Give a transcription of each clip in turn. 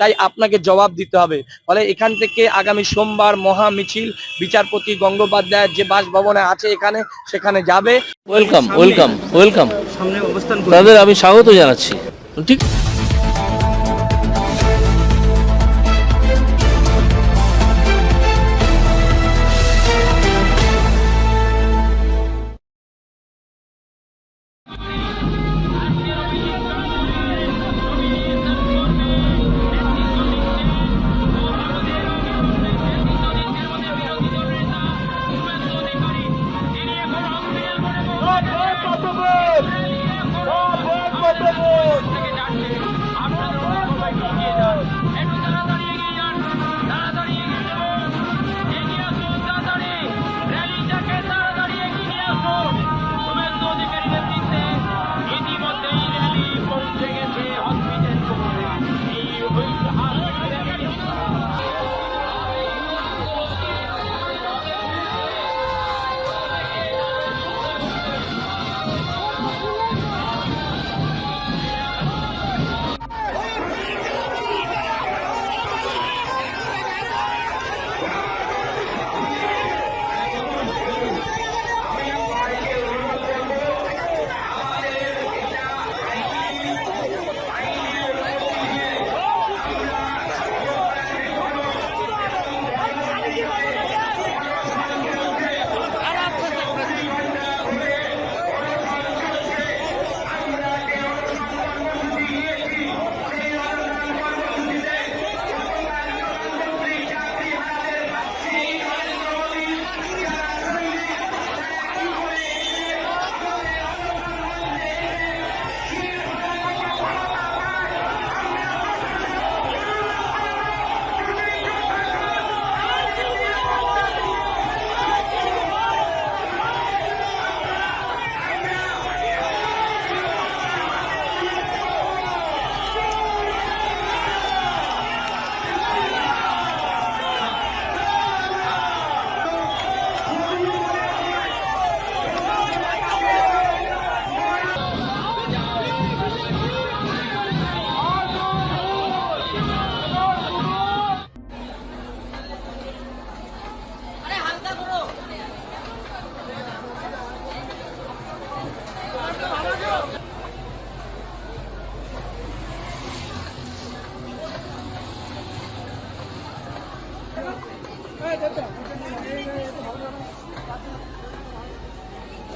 তাই আপনাকে জবাব দিতে হবে। ফলে এখান থেকে আগামী সোমবার মহা মিছিল বিচারপতি গঙ্গোপাধ্যায়ের যে বাসভবনে আছে এখানে সেখানে যাবে। ওয়েলকাম ওয়েলকাম ওয়েলকাম সামনে অবস্থান তাদের আমি স্বাগত জানাচ্ছি। ঠিক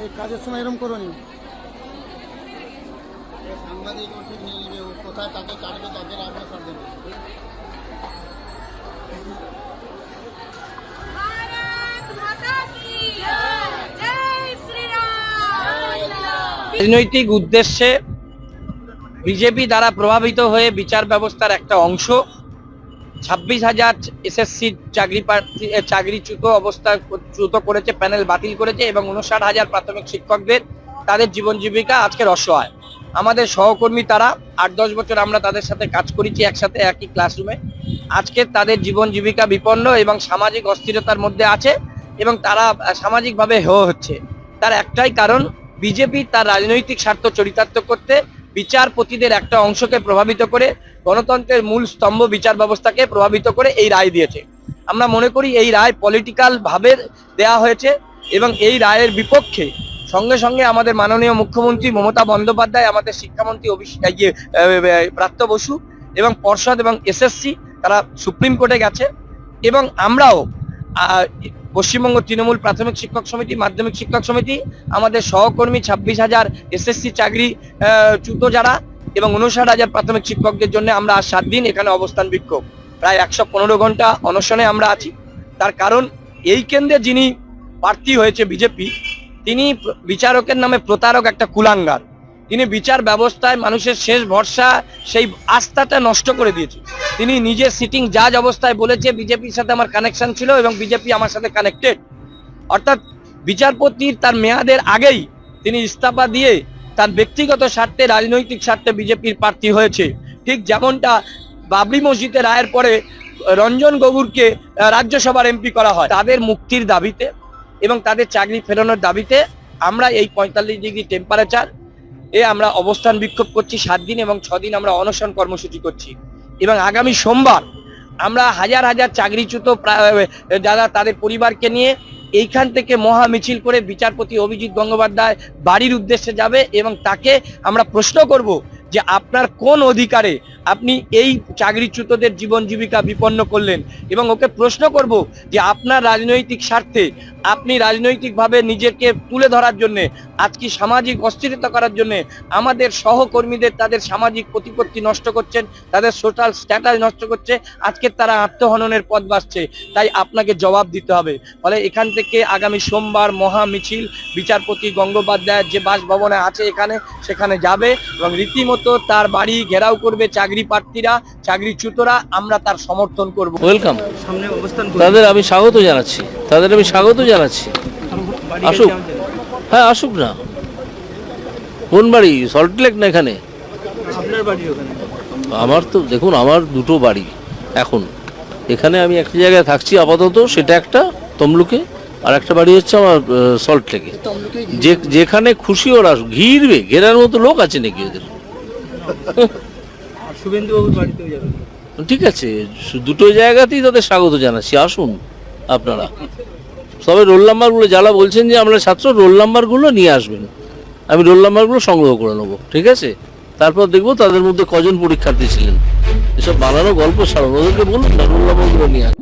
এই কাজের সময় এরম করো নি। সাংবাদিক ঠিক নিয়ে নেবে কোথায় তাকে কাটবে সব দেবে। রাজনৈতিক উদ্দেশ্যে বিজেপি দ্বারা প্রভাবিত হয়ে বিচার ব্যবস্থার একটা অংশ। ছাব্বিশ হাজার এসএসসি চাকরি প্রার্থী চাকরিচ্যুত অবস্থা চ্যুত করেছে, প্যানেল বাতিল করেছে এবং উনষাট হাজার প্রাথমিক শিক্ষকদের তাদের জীবন জীবিকা আজকের অসহায়। আমাদের সহকর্মী তারা আট দশ বছর আমরা তাদের সাথে কাজ করেছি একসাথে একই ক্লাসরুমে। আজকে তাদের জীবন জীবিকা বিপন্ন এবং সামাজিক অস্থিরতার মধ্যে আছে এবং তারা সামাজিকভাবে হেয় হচ্ছে। তার একটাই কারণ, বিজেপি তার রাজনৈতিক স্বার্থ চরিতার্থ করতে বিচারপতিদের একটা অংশকে প্রভাবিত করে গণতন্ত্রের মূল স্তম্ভ বিচার ব্যবস্থাকে প্রভাবিত করে এই রায় দিয়েছে। আমরা মনে করি এই রায় পলিটিক্যাল ভাবে দেয়া হয়েছে এবং এই রায়ের বিপক্ষে সঙ্গে সঙ্গে আমাদের মাননীয় মুখ্যমন্ত্রী মমতা বন্দ্যোপাধ্যায় আমাদের শিক্ষামন্ত্রী ইয়ে, প্রাপ্ত বসু এবং পর্ষদ এবং এসএসসি তারা সুপ্রিম কোর্টে গেছে এবং আমরাও পশ্চিমবঙ্গ তৃণমূল প্রাথমিক শিক্ষক সমিতি, মাধ্যমিক শিক্ষক সমিতি, আমাদের সহকর্মী ছাব্বিশ হাজার এসএসসি চাকরি চ্যুত যারা এবং উনষাট হাজার প্রাথমিক শিক্ষকদের জন্য আমরা আজ সাত দিন এখানে অবস্থান বিক্ষোভ। প্রায় একশো পনেরো ঘণ্টা অনশনে আমরা আছি। তার কারণ এই কেন্দ্রে যিনি প্রার্থী হয়েছে বিজেপি, তিনি বিচারকের নামে প্রতারক একটা কুলাঙ্গার। তিনি বিচার ব্যবস্থায় মানুষের শেষ ভরসা, সেই আস্থাটা নষ্ট করে দিয়েছে। তিনি নিজে সিটিং জাজ অবস্থায় বলেছে, বিজেপির সাথে আমার কানেকশন ছিল এবং বিজেপি আমার সাথে কানেক্টেড অর্থাৎ বিচারপতির তার মেয়াদের আগেই তিনি ইস্তফা দিয়ে তার ব্যক্তিগত স্বার্থে, রাজনৈতিক স্বার্থে বিজেপির প্রার্থী হয়েছে। ঠিক যেমনটা বাবরি মসজিদে রায়ের পরে রঞ্জন গগুরকে রাজ্যসভার এমপি করা হয়। তাদের মুক্তির দাবিতে এবং তাদের চাকরি ফেরানোর দাবিতে আমরা এই পঁয়তাল্লিশ ডিগ্রি টেম্পারেচার এ আমরা অবস্থান বিক্ষোভ করছি সাত দিন এবং ছ দিন আমরা অনশন কর্মসূচি করছি। এবং আগামী সোমবার আমরা হাজার হাজার চাকরিচ্যুত যারা তাদের পরিবারকে নিয়ে এইখান থেকে মহা মিছিল করে বিচারপতি অভিজিৎ গঙ্গোপাধ্যায় বাড়ির উদ্দেশ্যে যাবে এবং তাকে আমরা প্রশ্ন করব যে আপনার কোন অধিকারে আপনি এই চাকরিচ্যুতদের জীবন জীবিকা বিপন্ন করলেন এবং ওকে প্রশ্ন করব যে আপনার রাজনৈতিক স্বার্থে আপনি রাজনৈতিকভাবে নিজেকে তুলে ধরার জন্য আজকে সামাজিক অস্থিরতা করার জন্য আমাদের সহকর্মীদের তাদের সামাজিক প্রতিপত্তি নষ্ট করছেন, তাদের সোশ্যাল স্ট্যাটাস নষ্ট করছে, আজকে তারা আত্মহননের পথ বাসছে তাই আপনাকে জবাব দিতে হবে। ফলে এখান থেকে আগামী সোমবার মহা মিছিল, বিচারপতি গঙ্গোপাধ্যায়ের যে বাসভবনে আছে এখানে, সেখানে যাবে এবং রীতিমতো তার বাড়ি ঘেরাও করবে চাকরি প্রার্থীরা চাকরিচ্যুতরা আমরা তার সমর্থন করব। ওয়েলকাম সামনে অবস্থান তাদের আমি স্বাগত জানাচ্ছি। তাদের আমি স্বাগত জানাচ্ছি। আসুক। হ্যাঁ আসুক না। কোন বাড়ি? সল্টলেক না এখানে? আপনার বাড়ি ওখানে। আমার তো দেখুন আমার দুটো বাড়ি। এখন এখানে আমি একটা জায়গায় থাকছি আপাতত সেটা একটা তমলুকে আর একটা বাড়ি হচ্ছে আমার সল্টলেকে তমলুকে যে যেখানে খুশি ওরা আসুক। ঘিরবে। ঘেরার মতো লোক আছে নাকি ওদের? ঠিক আছে দুটো জায়গাতেই তাদের স্বাগত জানাচ্ছি, আসুন আপনারা। সবাই রোল নাম্বারগুলো, যারা বলছেন যে আমরা ছাত্র, রোল নাম্বারগুলো নিয়ে আসবেন। আমি রোল নাম্বারগুলো সংগ্রহ করে নেব, ঠিক আছে? তারপর দেখব তাদের মধ্যে কজন পরীক্ষার্থী ছিলেন। এসব বানানো, গল্প সারানো ওদেরকে বলুন না রোল নাম্বারগুলো নিয়ে আসুন।